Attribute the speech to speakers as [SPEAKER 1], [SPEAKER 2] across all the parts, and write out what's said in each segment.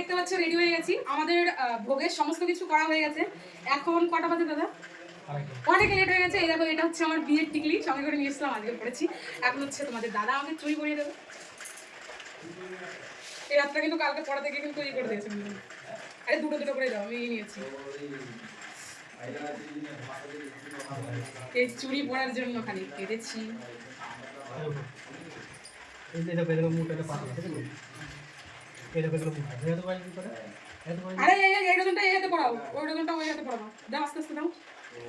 [SPEAKER 1] দেখতে পাচ্ছ রেডি হয়ে গেছি। আমাদের ভোগের সমস্ত কিছু করা হয়ে গেছে। এখন কটা বাজে দাদা? অনেক। লেট হয়ে গেছে। এই দেখো এটা হচ্ছে আমার বিয়ের টিকলি। সঙ্গে করে নিয়ে এসলাম আজকে পড়েছি। এখন হচ্ছে তোমাদের দাদা আমাকে চুরি করিয়ে দেবে। এই রাতটা কিন্তু কালকে পড়া থেকে কিন্তু তৈরি করে দিয়েছে আরে দুটো দুটো করে দাও আমি এই নিয়েছি। এই চুরি পড়ার জন্য খালি কেঁদেছি।
[SPEAKER 2] এই দেখো পাতা ঠিক আছে এই দেখো এরকম মুখটা এত পারি কি করে
[SPEAKER 1] আরে এই এই- এই ডজনটা এই হাতে পড়াও। ওই ডজনটা ওই হাতে পড়াও। দাও আস্তে আস্তে দাও।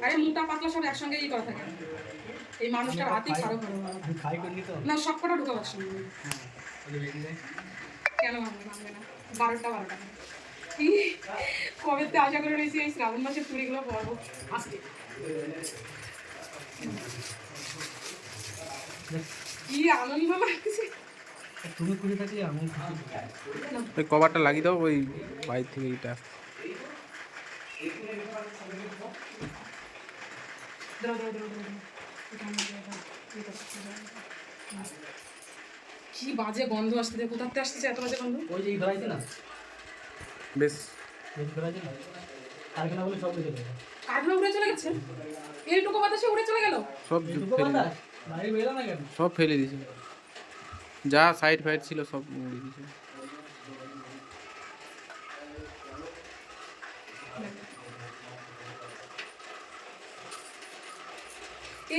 [SPEAKER 1] আরে মোটা পাতলা সব একসঙ্গে ই করা থাকে। এই মানুষটার হাতেই খারাপ হলো।
[SPEAKER 2] খাই তো।
[SPEAKER 1] না সব কটা ঢুকাও একসঙ্গে।
[SPEAKER 2] এই যে বেরিয়ে
[SPEAKER 1] কেন না? বারোটা বারোটা। কবে আশা করে রয়েছি এই শ্রাবণ মাসের চুড়িগুলো পরবো। আজকে। কি আনন্দ লাগছে।
[SPEAKER 2] তুমি খুশি থাকলে আমি
[SPEAKER 3] ওই কভারটা লাগিয়ে দাও ওই বাইর থেকে আসছে।
[SPEAKER 1] এটা। কি বাজে গন্ধ আসতেছে কোথাতে আসতেছে এত বাজে গন্ধ?
[SPEAKER 2] ওই যে ধরাইছে না?
[SPEAKER 3] বেশ।
[SPEAKER 2] ধরাইছে না? কারখানা সব উঠে যাবে
[SPEAKER 1] কাঠনা উড়ে চলে গেছে? এইটুকু বাতাসে উড়ে চলে গেল?
[SPEAKER 3] সব ফেলে
[SPEAKER 2] বাতাস? বাইরে বেরো না কেন?
[SPEAKER 3] সব ফেলে দিয়েছে। যা সাইড ফাইড ছিল সব দিয়েছে।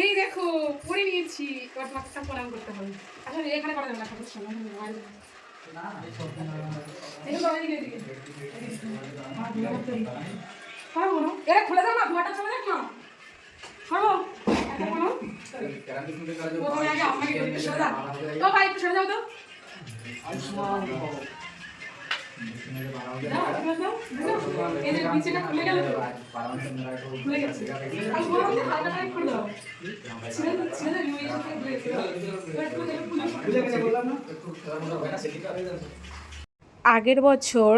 [SPEAKER 1] এই দেখো, পরে নিয়েছি। এবার ভাতটা প্রণাম করতে হবে। আসলে এখানে করা যাবে না ঠাকুর
[SPEAKER 2] সব না?
[SPEAKER 1] এরা খুলে দাও না দুয়ারটা চলে যাক না পারব ভাই একটু সরে যাও তো।
[SPEAKER 4] আগের বছর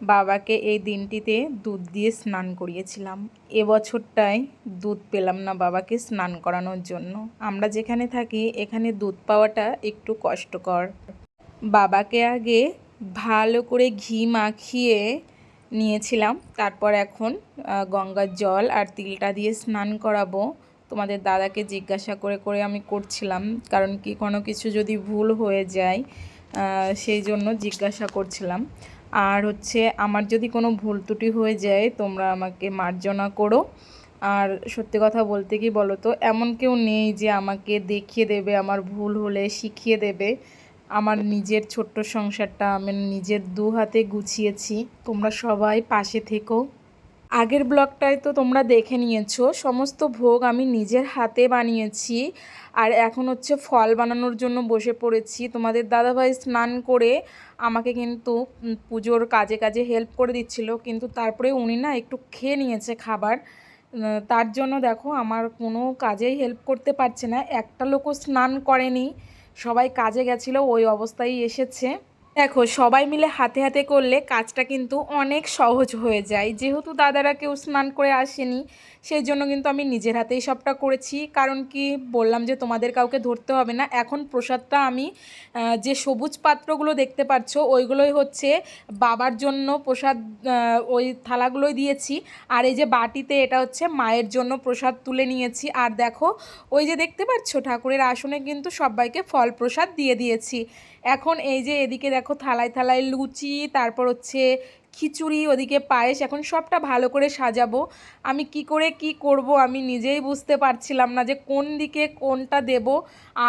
[SPEAKER 4] বাবাকে এই দিনটিতে দুধ দিয়ে স্নান করিয়েছিলাম। এবছরটায় দুধ পেলাম না বাবাকে স্নান করানোর জন্য। আমরা যেখানে থাকি, এখানে দুধ পাওয়াটা একটু কষ্টকর। বাবাকে আগে ভালো করে ঘি মাখিয়ে নিয়েছিলাম। তারপর এখন গঙ্গার জল আর তিলটা দিয়ে স্নান করাবো। তোমাদের দাদাকে জিজ্ঞাসা করে করে আমি করছিলাম। কারণ কি কোনো কিছু যদি ভুল হয়ে যায় সেই জন্য জিজ্ঞাসা করছিলাম। আর হচ্ছে আমার যদি কোনো ভুল ত্রুটি হয়ে যায়, তোমরা আমাকে মার্জনা করো। আর সত্যি কথা বলতে কি বলো তো এমন কেউ নেই যে আমাকে দেখিয়ে দেবে, আমার ভুল হলে শিখিয়ে দেবে। আমার নিজের ছোট্ট সংসারটা আমি নিজের দু হাতে গুছিয়েছি। তোমরা সবাই পাশে থেকো। আগের ব্লগটায় তো তোমরা দেখে নিয়েছো। সমস্ত ভোগ আমি নিজের হাতে বানিয়েছি আর এখন হচ্ছে ফল বানানোর জন্য বসে পড়েছি। তোমাদের দাদাভাই স্নান করে আমাকে কিন্তু পুজোর কাজে কাজে হেল্প করে দিচ্ছিল, কিন্তু তারপরে উনি না একটু খেয়ে নিয়েছে খাবার। তার জন্য দেখো আমার কোনো কাজেই হেল্প করতে পারছে না। একটা লোকও স্নান করেনি। সবাই কাজে গেছিল, ওই অবস্থায় এসেছে। দেখো, সবাই মিলে হাতে হাতে করলে কাজটা কিন্তু অনেক সহজ হয়ে যায়। যেহেতু দাদারা কেউ স্নান করে আসেনি, সেই জন্য কিন্তু আমি নিজের হাতেই সবটা করেছি। কারণ কি বললাম যে তোমাদের কাউকে ধরতে হবে না। এখন প্রসাদটা আমি যে সবুজ পাত্রগুলো দেখতে পাচ্ছ ওইগুলোই হচ্ছে বাবার জন্য প্রসাদ ওই থালাগুলোই দিয়েছি। আর এই যে বাটিতে এটা হচ্ছে মায়ের জন্য প্রসাদ তুলে নিয়েছি। আর দেখো, ওই যে দেখতে পাচ্ছ ঠাকুরের আসনে কিন্তু সবাইকে ফল প্রসাদ দিয়ে দিয়েছি। এখন এই যে এদিকে দেখো থালায় থালায় লুচি, তারপর হচ্ছে খিচুড়ি, ওদিকে পায়েস, এখন সবটা ভালো করে সাজাবো। আমি কি করে কি করব আমি নিজেই বুঝতে পারছিলাম না যে কোন দিকে কোনটা দেব।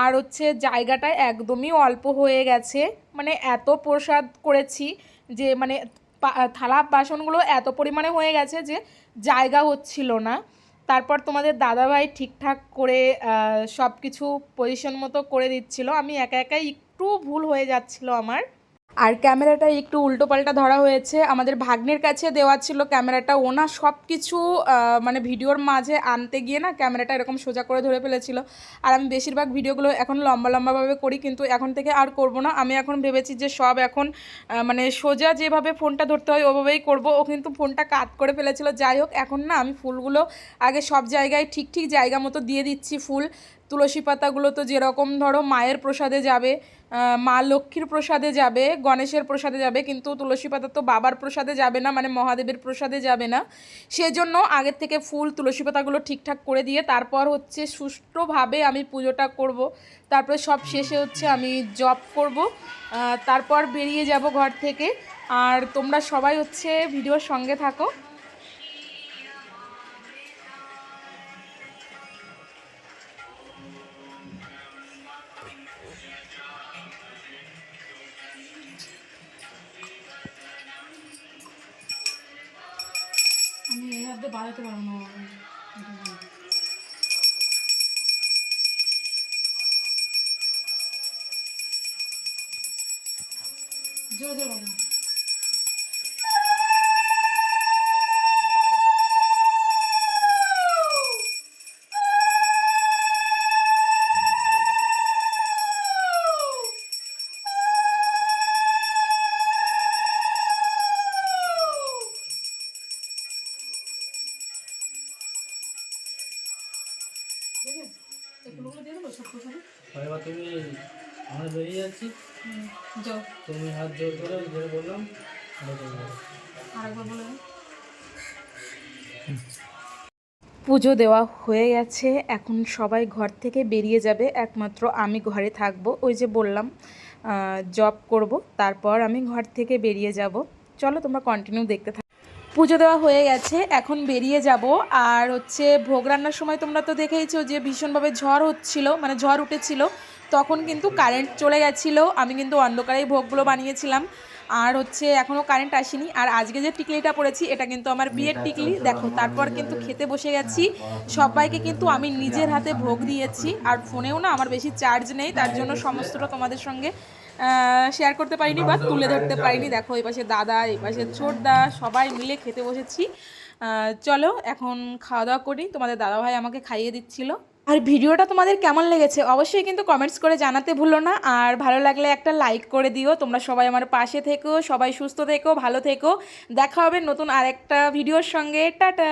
[SPEAKER 4] আর হচ্ছে জায়গাটা একদমই অল্প হয়ে গেছে। মানে এত প্রসাদ করেছি যে মানে থালা বাসনগুলো এত পরিমাণে হয়ে গেছে যে জায়গা হচ্ছিল না। তারপর তোমাদের দাদাভাই ঠিকঠাক করে সব কিছু পজিশন মতো করে দিচ্ছিল। আমি একা একাই একটু ভুল হয়ে যাচ্ছিল আমার। আর ক্যামেরাটা একটু উল্টো পাল্টা ধরা হয়েছে। আমাদের ভাগ্নের কাছে দেওয়া ছিল ক্যামেরাটা। ওনা সব কিছু মানে ভিডিওর মাঝে আনতে গিয়ে না ক্যামেরাটা এরকম সোজা করে ধরে ফেলেছিল। আর আমি বেশিরভাগ ভিডিওগুলো এখন লম্বা লম্বাভাবে করি, কিন্তু এখন থেকে আর করব না। আমি এখন ভেবেছি যে সব এখন মানে সোজা যেভাবে ফোনটা ধরতে হয় ওভাবেই করব। ও কিন্তু ফোনটা কাট করে ফেলেছিল। যাই হোক, এখন না আমি ফুলগুলো আগে সব জায়গায় ঠিক ঠিক জায়গা মতো দিয়ে দিচ্ছি ফুল। তুলসী পাতাগুলো তো যেরকম ধরো মায়ের প্রসাদে যাবে মা লক্ষ্মীর প্রসাদে যাবে, গণেশের প্রসাদে যাবে, কিন্তু তুলসী পাতা তো বাবার প্রসাদে যাবে না মানে মহাদেবের প্রসাদে যাবে না। সেজন্য আগের থেকে ফুল তুলসী পাতাগুলো ঠিকঠাক করে দিয়ে তারপর হচ্ছে সুষ্ঠুভাবে আমি পুজোটা করব। তারপরে সব শেষে হচ্ছে আমি জব করব। তারপর বেরিয়ে যাব ঘর থেকে। আর তোমরা সবাই হচ্ছে ভিডিওর সঙ্গে থাকো।
[SPEAKER 1] আমি এই হাতে বাড়াতে পারব না জোরে জোরে বাজাও। ফুলগুলো দিয়ে দেবো ছোট্ট করে?
[SPEAKER 2] এবার তুমি আমরা বেরিয়ে যাচ্ছি।
[SPEAKER 1] যাও।
[SPEAKER 2] তুমি হাত জোর করে যেটা বললাম
[SPEAKER 1] আরেকবার বলে
[SPEAKER 4] পুজো দেওয়া হয়ে গেছে এখন সবাই ঘর থেকে বেরিয়ে যাবে একমাত্র আমি ঘরে থাকব ওই যে বললাম জব করব তারপর আমি ঘর থেকে বেরিয়ে যাব। চলো তোমরা কন্টিনিউ দেখতে থাকো। পুজো দেওয়া হয়ে গেছে এখন বেরিয়ে যাব। আর হচ্ছে ভোগ রান্নার সময় তোমরা তো দেখেইছো যে ভীষণভাবে ঝড় হচ্ছিল মানে ঝড় উঠেছিল। তখন কিন্তু কারেন্ট চলে গেছিল আমি কিন্তু অন্ধকারেই ভোগগুলো বানিয়েছিলাম। আর হচ্ছে এখনও কারেন্ট আসেনি। আর আজকে যে টিকলিটা পড়েছি এটা কিন্তু আমার বিয়ের টিকলি। দেখো তারপর কিন্তু খেতে বসে গেছি। সবাইকে কিন্তু আমি নিজের হাতে ভোগ দিয়েছি। আর ফোনেও না আমার বেশি চার্জ নেই তার জন্য সমস্তটা তোমাদের সঙ্গে শেয়ার করতে পারিনি বা তুলে ধরতে পারিনি। দেখো এই পাশে দাদা এই পাশে ছোটদা সবাই মিলে খেতে বসেছি। চলো এখন খাওয়া দাওয়া করি। তোমাদের দাদাভাই আমাকে খাইয়ে দিচ্ছিল। আর ভিডিওটা তোমাদের কেমন লেগেছে অবশ্যই কিন্তু কমেন্টস করে জানাতে ভুলো না। আর ভালো লাগলে একটা লাইক করে দিও। তোমরা সবাই আমার পাশে থেকো সবাই সুস্থ থেকো ভালো থেকো। দেখা হবে নতুন আরেকটা ভিডিওর সঙ্গে। টাটা!